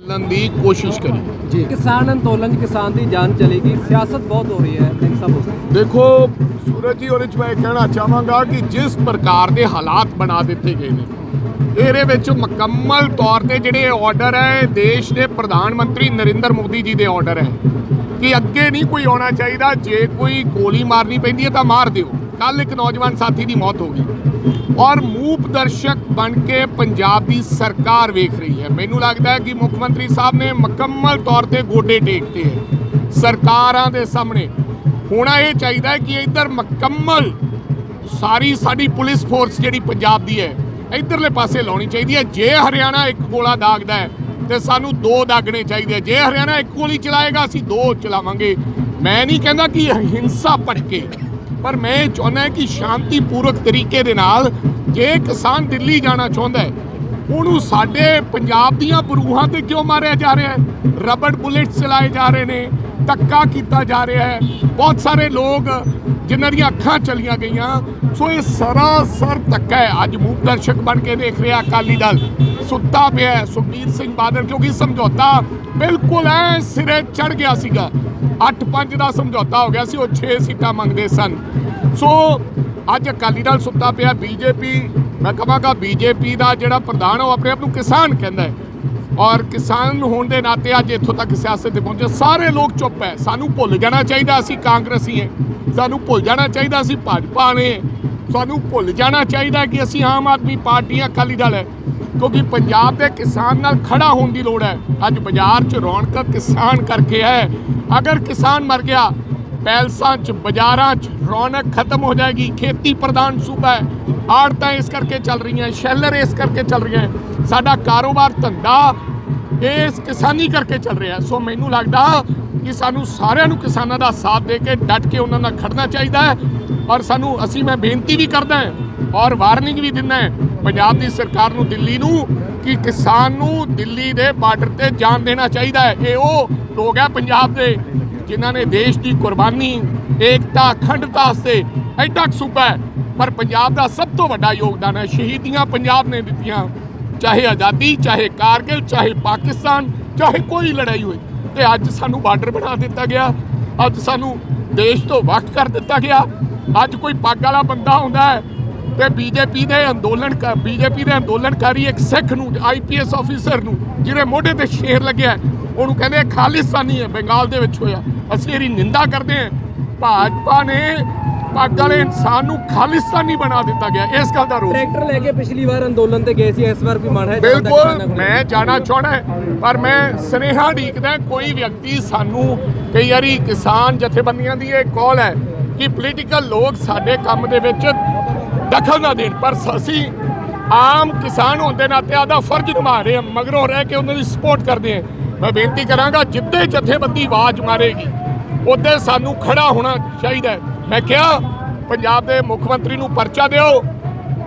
ਚੱਲਣ ਦੀ ਕੋਸ਼ਿਸ਼ ਕਰੀ। ਜੀ। ਕਿਸਾਨ ਅੰਦੋਲਨ 'ਚ ਕਿਸਾਨ ਦੀ ਜਾਨ ਚਲੇਗੀ ਸਿਆਸਤ ਬਹੁਤ ਹੋ ਰਹੀ ਹੈ। ਹੋ ਰਹੀ ਦੇਖੋ ਸੂਰਜ ਜੀ ਉਹਦੇ ਚ ਮੈਂ ਇਹ ਕਹਿਣਾ ਚਾਹਾਂਗਾ ਕਿ ਜਿਸ ਪ੍ਰਕਾਰ ਦੇ ਹਾਲਾਤ ਬਣਾ ਦਿੱਤੇ ਗਏ ਨੇ ਇਹਦੇ ਵਿੱਚ ਮੁਕੰਮਲ ਤੌਰ ਤੇ ਜਿਹੜੇ ਆਰਡਰ ਹੈ ਇਹ ਦੇਸ਼ ਦੇ ਪ੍ਰਧਾਨ ਮੰਤਰੀ ਨਰਿੰਦਰ ਮੋਦੀ ਜੀ ਦੇ ਆਰਡਰ ਹੈ। ਕਿ ਅੱਗੇ ਨਹੀਂ ਕੋਈ ਆਉਣਾ ਚਾਹੀਦਾ। ਜੇ ਕੋਈ ਗੋਲੀ ਮਾਰਨੀ ਪੈਂਦੀ ਹੈ ਤਾਂ ਮਾਰ ਦਿਓ। ਕੱਲ ਇੱਕ ਨੌਜਵਾਨ ਸਾਥੀ ਦੀ ਮੌਤ ਹੋ ਗਈ। ਔਰ ਮੂਪ ਦਰਸ਼ਕ ਬਣ ਕੇ ਪੰਜਾਬ ਦੀ ਸਰਕਾਰ ਵੇਖ ਰਹੀ ਹੈ। ਮੈਨੂੰ ਲੱਗਦਾ ਹੈ ਕਿ ਮੁੱਖ ਮੰਤਰੀ ਸਾਹਿਬ ਨੇ ਮੁਕੰਮਲ ਤੌਰ ਤੇ ਗੋਡੇ ਟੇਕਤੇ ਹੈ। ਸਰਕਾਰਾਂ ਦੇ ਸਾਹਮਣੇ ਹੋਣਾ ਇਹ ਚਾਹੀਦਾ ਹੈ ਕਿ ਇੱਧਰ ਮੁਕੰਮਲ ਸਾਰੀ ਸਾਡੀ ਪੁਲਿਸ ਫੋਰਸ ਜਿਹੜੀ ਪੰਜਾਬ ਦੀ ਹੈ, ਇਧਰਲੇ ਪਾਸੇ ਲਾਉਣੀ ਚਾਹੀਦੀ ਹੈ। ਜੇ ਹਰਿਆਣਾ ਇੱਕ ਗੋਲਾ ਦਾਗਦਾ ਹੈ, ਤੇ ਸਾਨੂੰ ਦੋ ਦਾਗਣੇ ਚਾਹੀਦੇ ਜੇ ਹਰਿਆਣਾ ਇੱਕ ਗੋਲੀ ਚਲਾਏਗਾ, ਅਸੀਂ ਦੋ ਚਲਾਵਾਂਗੇ। ਮੈਂ ਨਹੀਂ ਕਹਿੰਦਾ ਕਿ ਹਿੰਸਾ ਭੜਕੇ ਪਰ ਮੈਂ ਇਹ ਚਾਹੁੰਦਾ ਕਿ ਸ਼ਾਂਤੀਪੂਰਵਕ ਤਰੀਕੇ ਦੇ ਨਾਲ ਜੇ ਕਿਸਾਨ ਦਿੱਲੀ ਜਾਣਾ ਚਾਹੁੰਦਾ ਹੈ ਉਹਨੂੰ ਸਾਡੇ ਪੰਜਾਬ ਦੀਆਂ ਬਰੂਹਾਂ ਤੇ ਕਿਉਂ ਮਾਰਿਆ ਜਾ ਰਿਹਾ ਹੈ? ਰਬੜ ਬੁਲੇਟਸ ਚਲਾਏ ਜਾ ਰਹੇ ਨੇ, ਧੱਕਾ ਕੀਤਾ ਜਾ ਰਿਹਾ ਹੈ। ਬਹੁਤ ਸਾਰੇ ਲੋਕ ਜਿਨ੍ਹਾਂ ਦੀਆਂ ਅੱਖਾਂ ਚਲੀਆਂ ਗਈਆਂ। ਸੋ ਇਹ ਸਰਾਸਰ ਧੱਕਾ ਹੈ। ਅੱਜ ਮੂਕ ਦਰਸ਼ਕ ਬਣ ਕੇ ਦੇਖ ਰਿਹਾ ਅਕਾਲੀ ਦਲ। ਸੁੱਤਾ ਪਿਆ ਸੁਖਬੀਰ ਸਿੰਘ ਬਾਦਲ, ਕਿਉਂਕਿ ਸਮਝੌਤਾ ਬਿਲਕੁਲ ਐ ਸਿਰੇ ਚੜ ਗਿਆ ਸੀਗਾ। 8-5 ਦਾ ਸਮਝੌਤਾ ਹੋ ਗਿਆ ਸੀ, ਉਹ 6 ਸੀਟਾਂ ਮੰਗਦੇ ਸਨ। ਸੋ ਅੱਜ ਅਕਾਲੀ ਦਲ ਸੁੱਤਾ ਪਿਆ, ਬੀਜੇਪੀ ਮੈਂ ਕਹਾਂਗਾ ਬੀਜੇਪੀ ਦਾ ਜਿਹੜਾ ਪ੍ਰਧਾਨ ਉਹ ਆਪਣੇ ਆਪ ਨੂੰ ਕਿਸਾਨ ਕਹਿੰਦਾ ਹੈ। ਔਰ ਕਿਸਾਨ ਹੋਣ ਦੇ ਨਾਤੇ ਅੱਜ ਇੱਥੋਂ ਤੱਕ ਸਿਆਸਤ ਤੇ ਪਹੁੰਚੇ। ਸਾਰੇ ਲੋਕ ਚੁੱਪ ਹੈ। ਸਾਨੂੰ ਭੁੱਲ ਜਾਣਾ ਚਾਹੀਦਾ ਅਸੀਂ ਕਾਂਗਰਸੀ ਹੈ। ਸਾਨੂੰ ਭੁੱਲ ਜਾਣਾ ਚਾਹੀਦਾ ਅਸੀਂ ਭਾਜਪਾ ਨੇ ਸਾਨੂੰ ਭੁੱਲ ਜਾਣਾ ਚਾਹੀਦਾ ਕਿ ਅਸੀਂ ਆਮ ਆਦਮੀ ਪਾਰਟੀ ਅਕਾਲੀ ਦਲ ਹੈ। ਕਿਉਂਕਿ ਪੰਜਾਬ ਦੇ ਕਿਸਾਨ ਨਾਲ ਖੜਾ ਹੋਣ ਦੀ ਲੋੜ ਹੈ। ਅੱਜ ਬਾਜ਼ਾਰ 'ਚ ਰੌਣਕ ਕਿਸਾਨ ਕਰਕੇ ਹੈ। ਅਗਰ ਕਿਸਾਨ ਮਰ ਗਿਆ ਪੈਲਸਾਂ 'ਚ, ਬਾਜ਼ਾਰਾਂ 'ਚ ਰੌਣਕ ਖਤਮ ਹੋ ਜਾਏਗੀ। ਖੇਤੀ ਪ੍ਰਧਾਨ ਸੂਬਾ ਹੈ। ਆੜਤਾਂ ਇਸ ਕਰਕੇ ਚੱਲ ਰਹੀਆਂ ਸ਼ੈਲਰ ਇਸ ਕਰਕੇ ਚੱਲ ਰਹੀਆਂ ਸਾਡਾ ਕਾਰੋਬਾਰ ਧੰਦਾ ਇਸ ਕਿਸਾਨੀ ਕਰਕੇ ਚੱਲ ਰਿਹਾ ਸੋ ਮੈਨੂੰ ਲੱਗਦਾ ਕਿ ਸਾਨੂੰ ਸਾਰਿਆਂ ਨੂੰ ਕਿਸਾਨਾਂ ਦਾ ਸਾਥ ਦੇ ਕੇ ਡਟ ਕੇ ਉਹਨਾਂ ਨਾਲ ਖੜਨਾ ਚਾਹੀਦਾ ਹੈ। ਔਰ ਸਾਨੂੰ, ਅਸੀਂ ਮੈਂ ਬੇਨਤੀ ਵੀ ਕਰਦਾ ਔਰ ਵਾਰਨਿੰਗ ਵੀ ਦਿੰਦਾ ਪੰਜਾਬ ਦੀ ਸਰਕਾਰ ਨੂੰ, ਦਿੱਲੀ ਨੂੰ ਕਿ ਕਿਸਾਨ ਨੂੰ ਦਿੱਲੀ ਦੇ ਬਾਰਡਰ ਤੇ ਜਾਣ ਦੇਣਾ ਚਾਹੀਦਾ ਹੈ। ਇਹ ਉਹ ਲੋਕ ਹੈ ਪੰਜਾਬ ਦੇ ਜਿਨ੍ਹਾਂ ਨੇ ਦੇਸ਼ ਦੀ ਕੁਰਬਾਨੀ, ਏਕਤਾ, ਅਖੰਡਤਾ ਵਾਸਤੇ ਐਡਾ ਕੁ ਸੂਬਾ ਹੈ। ਪਰ ਪੰਜਾਬ ਦਾ ਸਭ ਤੋਂ ਵੱਡਾ ਯੋਗਦਾਨ ਹੈ। ਸ਼ਹੀਦੀਆਂ ਪੰਜਾਬ ਨੇ ਦਿੱਤੀਆਂ, ਚਾਹੇ ਆਜ਼ਾਦੀ, ਚਾਹੇ ਕਾਰਗਿਲ, ਚਾਹੇ ਪਾਕਿਸਤਾਨ, ਚਾਹੇ ਕੋਈ ਲੜਾਈ ਹੋਈ। ਤੇ ਅੱਜ ਸਾਨੂੰ ਬਾਰਡਰ ਬਣਾ ਦਿੱਤਾ ਗਿਆ। ਅੱਜ ਸਾਨੂੰ ਦੇਸ਼ ਤੋਂ ਵੱਖ ਕਰ ਦਿੱਤਾ ਗਿਆ। ਅੱਜ ਕੋਈ ਪੱਗ ਵਾਲਾ ਬੰਦਾ ਹੁੰਦਾ ਹੈ ਤੇ ਬੀਜੇਪੀ ਦੇ ਅੰਦੋਲਨ ਬੀਜੇਪੀ ਦੇ ਅੰਦੋਲਨਕਾਰੀ ਇੱਕ ਸਿੱਖ ਨੂੰ ਆਈਪੀਐਸ ਆਫੀਸਰ ਨੂੰ ਜਿਹਦੇ ਮੋਢੇ ਤੇ ਸ਼ੇਰ ਲੱਗਿਆ ਉਹਨੂੰ ਕਹਿੰਦੇ ਖਾਲਿਸਤਾਨੀ ਹੈ ਬੰਗਾਲ ਦੇ ਵਿੱਚ ਹੋਇਆ। ਅਸੀਂ ਇਹਦੀ ਨਿੰਦਾ ਕਰਦੇ ਹਾਂ। ਭਾਜਪਾ ਨੇ ਪੱਗ ਵਾਲੇ ਇਨਸਾਨ ਨੂੰ ਖਾਲਿਸਤਾਨੀ ਬਣਾ ਦਿੱਤਾ ਗਿਆ। ਇਸ ਗੱਲ ਦਾ ਰੋਸ। ਟਰੈਕਟਰ ਲੈ ਕੇ ਪਿਛਲੀ ਵਾਰ ਅੰਦੋਲਨ ਤੇ ਗਏ ਸੀ ਇਸ ਵਾਰ ਵੀ ਮਨ ਹੈ। ਬਿਲਕੁਲ ਕੋਲ? ਮੈਂ ਜਾਣਾ ਚਾਹਣਾ ਪਰ ਮੈਂ ਸਨੇਹਾ ਢੀਕਦਾ ਕੋਈ ਵਿਅਕਤੀ ਸਾਨੂੰ ਕਈ ਵਾਰੀ ਕਿਸਾਨ ਜਥੇਬੰਦੀਆਂ ਦੀ ਇਹ ਕਾਲ ਹੈ ਕਿ ਪੋਲੀਟੀਕਲ ਲੋਕ ਸਾਡੇ ਕੰਮ ਦੇ ਵਿੱਚ ਦਖਲ ਨਾ ਦੇਣ, ਪਰ ਅਸੀਂ ਆਮ ਕਿਸਾਨ ਹੋਣ ਦੇ ਨਾਤੇ ਆਦਾ ਫਰਜ਼ ਨਿਭਾ ਰਹੇ ਹਾਂ, ਮਗਰੋਂ ਰਹਿ ਕੇ ਉਹਨਾਂ ਦੀ ਸਪੋਰਟ ਕਰਦੇ ਹਾਂ। ਮੈਂ ਬੇਨਤੀ ਕਰਾਂਗਾ, ਜਿੱਦੇ ਜਥੇਬੰਦੀ ਆਵਾਜ਼ ਮਾਰੇਗੀ, ਉਹਦੇ ਸਾਨੂੰ ਖੜਾ ਹੋਣਾ ਚਾਹੀਦਾ ਹੈ। ਮੈਂ ਕਿਹਾ, ਪੰਜਾਬ ਦੇ ਮੁੱਖ ਮੰਤਰੀ ਨੂੰ ਪਰਚਾ ਦਿਓ।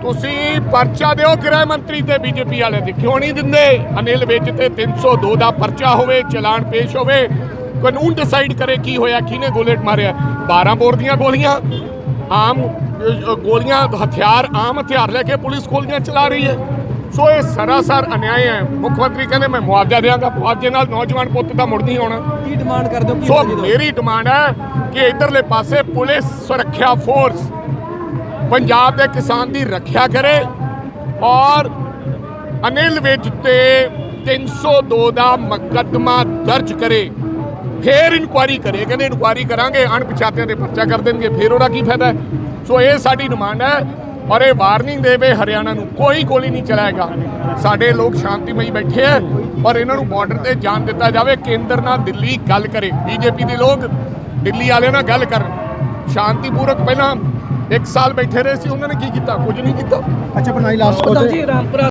ਤੁਸੀਂ ਪਰਚਾ ਦਿਓ ਗ੍ਰਹਿ ਮੰਤਰੀ ਤੇ ਬੀਜੇਪੀ ਵਾਲੇ ਤੇ। ਕਿਉਂ ਨਹੀਂ ਦਿੰਦੇ? ਅਨਿਲ ਵਿਜ ਤੇ 302 ਦਾ ਪਰਚਾ ਹੋਵੇ, ਚਲਾਨ ਪੇਸ਼ ਹੋਵੇ, ਕਾਨੂੰਨ ਡਿਸਾਈਡ ਕਰੇ ਕੀ ਹੋਇਆ, ਕਿਹਨੇ ਗੋਲੇਟ ਮਾਰਿਆ। 12 ਬੋਰ ਦੀਆਂ ਗੋਲੀਆਂ। ਆਮ ਗੋਲੀਆਂ ਹਥਿਆਰ ਆਮ ਹਥਿਆਰ ਲੈ ਕੇ ਪੁਲਿਸ ਗੋਲੀਆਂ ਚਲਾ ਰਹੀ ਹੈ। ਸੋ ਇਹ ਸਰਾਸਰ ਅਨਿਆਏ ਹੈ। ਮੁੱਖ ਮੰਤਰੀ ਕਹਿੰਦੇ ਮੈਂ ਮੁਆਵਜ਼ਾ ਦਿਆਂਗਾ ਮੁਆਵਜ਼ੇ ਨਾਲ ਨੌਜਵਾਨ ਪੁੱਤ ਦਾ ਮੁੜ ਨਹੀਂ ਆਉਣਾ ਕੀ ਡਿਮਾਂਡ ਕਰਦੇ ਹੋ? ਕੀ ਸੋ? ਮੇਰੀ ਡਿਮਾਂਡ ਹੈ ਕਿ ਇਧਰਲੇ ਪਾਸੇ ਪੁਲਿਸ ਸੁਰੱਖਿਆ ਫੋਰਸ ਪੰਜਾਬ ਦੇ ਕਿਸਾਨ ਦੀ ਰੱਖਿਆ ਕਰੇ ਔਰ ਅਨਿਲ ਵਿਜ ਤੇ 302 ਦਾ ਮੁਕੱਦਮਾ ਦਰਜ ਕਰੇ। ਫੇਰ ਇਨਕੁਆਰੀ ਕਰੇ ਕਹਿੰਦੇ ਇਨਕੁਆਰੀ ਕਰਾਂਗੇ ਅਣਪਛਾਤਿਆਂ ਦੇ ਪਰਚਾ ਕਰ ਦੇਣਗੇ ਫੇਰ ਉਹਦਾ ਕੀ ਫਾਇਦਾ? ਸੋ ਇਹ ਸਾਡੀ ਡਿਮਾਂਡ ਹੈ ਔਰ ਇਹ ਵਾਰਨਿੰਗ ਦੇਵੇ ਹਰਿਆਣਾ ਨੂੰ ਕੋਈ ਗੋਲੀ ਨਹੀਂ ਚਲਾਏਗਾ। ਸਾਡੇ ਲੋਕ ਸ਼ਾਂਤੀਮਈ ਬੈਠੇ ਹੈ ਔਰ ਇਹਨਾਂ ਨੂੰ ਬਾਰਡਰ ਤੇ ਜਾਣ ਦਿੱਤਾ ਜਾਵੇ। ਕੇਂਦਰ ਨਾਲ ਦਿੱਲੀ ਗੱਲ ਕਰੇ ਬੀਜੇਪੀ ਦੇ ਲੋਕ ਦਿੱਲੀ ਵਾਲਿਆਂ ਨਾਲ ਗੱਲ ਕਰਨ। ਸ਼ਾਂਤੀਪੂਰਵਕ ਪਹਿਲਾਂ ਇੱਕ ਸਾਲ ਬੈਠੇ ਰਹੇ ਸੀ ਉਹਨਾਂ ਨੇ ਕੀ ਕੀਤਾ? ਕੁਝ ਨਹੀਂ ਕੀਤਾ। ਅੱਛਾ ਬਣਾਈ ਲਾਸਟ ਜੀ ਰਾਮਪੁਰਾ